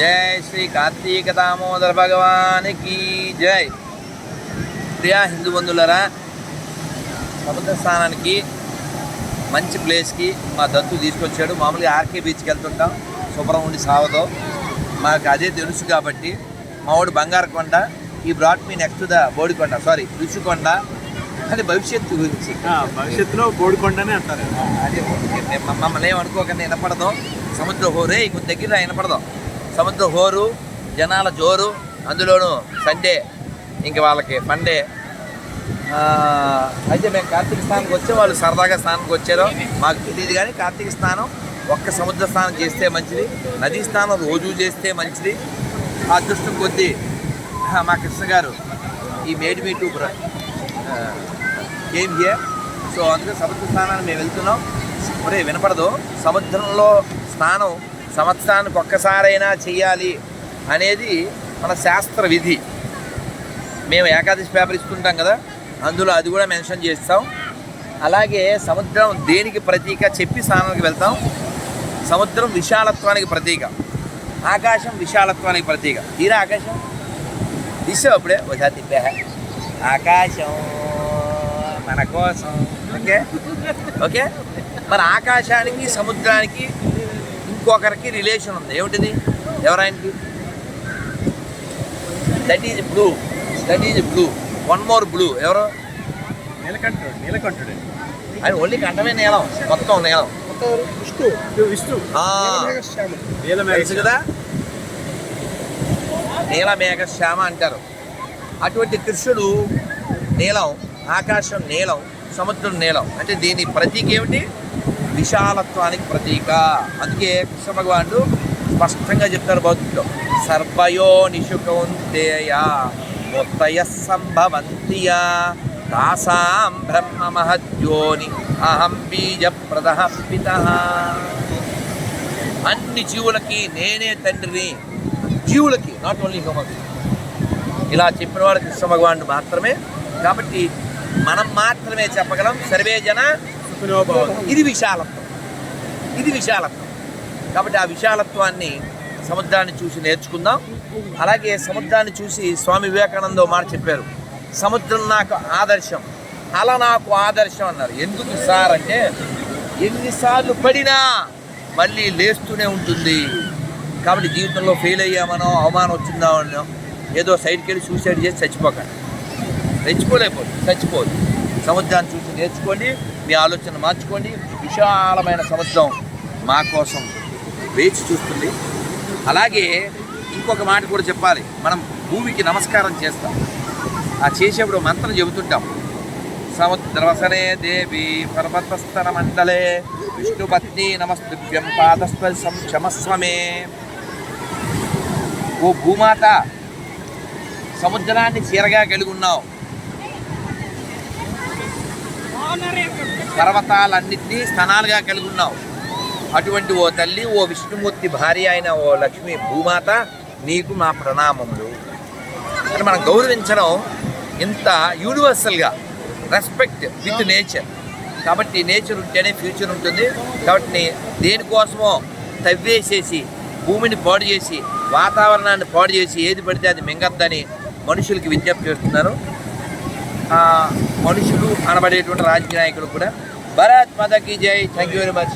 జై శ్రీ కార్తీక దామోదర భగవానికి జై ప్రియా హిందూ బంధువులరా సముద్ర స్నానానికి మంచి ప్లేస్కి మా దత్తు తీసుకొచ్చాడు. మామూలుగా ఆర్కే బీచ్కి వెళ్తుంటాం. శుభ్రం ఉండి సావదో మాకు అదే తెలుసు కాబట్టి మా వాడు బంగారకొండ ఈ brought me next the Bodikonda sorry Rushikonda అని భవిష్యత్తు గురించి. ఆ, భవిష్యత్తులో బోడికొండనే అంటారు. అదే మేము మమ్మల్ని ఏమనుకోకుండా వినపడదు. సముద్ర హోరే కొంచెం దగ్గర వినపడదు. సముద్ర హోరు జనాల జోరు అందులోనూ సండే ఇంక వాళ్ళకి ఫండే అయితే మేము కార్తీక స్నానంకి వచ్చే వాళ్ళు సరదాగా స్నానంకి వచ్చారో మాకు తెలియదు కానీ కార్తీక స్నానం ఒక్క సముద్ర స్నానం చేస్తే మంచిది నదీ స్నానం రోజు చేస్తే మంచిది. ఆ అదృష్టం కొద్దీ మా కృష్ణ గారు ఈ మేడ్ మీ టూ ఏం హియర్? సో అందుకే సముద్ర స్నానాన్ని మేము వెళ్తున్నాం. ఒరే వినపడదు. సముద్రంలో స్నానం సంవత్సరానికి ఒక్కసారైనా చేయాలి అనేది మన శాస్త్ర విధి. మేము ఏకాదశి పేపర్ ఇస్తుంటాం కదా అందులో అది కూడా మెన్షన్ చేస్తాం. అలాగే సముద్రం దేనికి ప్రతీక చెప్పి స్నానానికి వెళ్తాం. సముద్రం విశాలత్వానికి ప్రతీక ఆకాశం విశాలత్వానికి ప్రతీక. తీరా ఆకాశం? తీసావు అప్పుడే? ఒకసారి తిప్పా ఆకాశం మన కోసం. ఓకే? ఓకే? మరి ఆకాశానికి సముద్రానికి ఇంకొకరికి రిలేషన్ ఉంది. ఏమిటిది? ఎవరాయనకి? That is blue that is blue one more blue ఎవరు? నీలకంఠుడు నీలకంఠుడు. ఆయన ఓన్లీ కంటమే నీలం. మొత్తం నీలం. విష్ణు విష్ణు ఆ, నీలమేఘ తెలుసు కదా? నీల మేఘ శ్యామ అంటారు. అటువంటి కృష్ణుడు నీలం ఆకాశం నీలం సముద్రం నీలం. అంటే దీని ప్రతీక ఏమిటి విశాలత్వానికి ప్రతీక. అందుకే కృష్ణ భగవానుడు స్పష్టంగా చెప్తారు భౌతికలో సర్వయో నిశుకౌంతేయ మొత్తయ సంభవంతియా తాసాం బ్రహ్మ మహద్యోని అహం బీజ పిత. అన్ని జీవులకి నేనే తండ్రిని. జీవులకి నాట్ ఓన్లీ హ్యూమన్ ఇలా చెప్పిన వాడు కృష్ణ భగవానుడు మాత్రమే. కాబట్టి మనం మాత్రమే చెప్పగలం. సర్వే జన ఇది విశాలత్వం. ఇది విశాలత్వం. కాబట్టి ఆ విశాలత్వాన్ని సముద్రాన్ని చూసి నేర్చుకుందాం. అలాగే సముద్రాన్ని చూసి స్వామి వివేకానంద మాట చెప్పారు. సముద్రం నాకు ఆదర్శం. అలా నాకు ఆదర్శం అన్నారు. ఎందుకు సార్ అంటే ఎన్నిసార్లు పడినా మళ్ళీ లేస్తూనే ఉంటుంది. కాబట్టి జీవితంలో ఫెయిల్ అయ్యామనో అవమానం వచ్చిందా అనో ఏదో సైడ్కి వెళ్ళి సూసైడ్ చేసి చచ్చిపోకండి రెచ్చిపోలేకపోదు చచ్చిపోదు. సముద్రాన్ని చూసి నేర్చుకోండి మీ ఆలోచన మార్చుకోండి. విశాలమైన సముద్రం మా కోసం వేచి చూస్తుంది. అలాగే ఇంకొక మాట కూడా చెప్పాలి. మనం భూమికి నమస్కారం చేస్తాం. ఆ చేసేప్పుడు మంత్రం చెబుతుంటాం. సముద్రవసనే దేవి పర్వతస్థర మండలే విష్ణుపత్ని నమస్తుభ్యం పాదస్పర్శం క్షమస్వమే ఓ భూమాత సముద్రాన్ని చీరగా కలిగి ఉన్నావు పర్వతాలన్నింటినీ స్థనాలుగా కలిగి ఉన్నావు అటువంటి ఓ తల్లి ఓ విష్ణుమూర్తి భార్య అయిన ఓ లక్ష్మి భూమాత నీకు మా ప్రణామములు. అని మనం గౌరవించడం ఇంత యూనివర్సల్గా రెస్పెక్ట్ విత్ నేచర్ కాబట్టి నేచర్ ఉంటేనే ఫ్యూచర్ ఉంటుంది. కాబట్టి దేనికోసమో తవ్వేసేసి భూమిని పాడు చేసి వాతావరణాన్ని పాడు చేసి ఏది పడితే అది మింగద్దని మనుషులకి విజ్ఞప్తి చేస్తున్నారు మనుషులు అనబడేటువంటి రాజకీయ నాయకులు కూడా. భరత్ మాతాకి జై. Thank you very much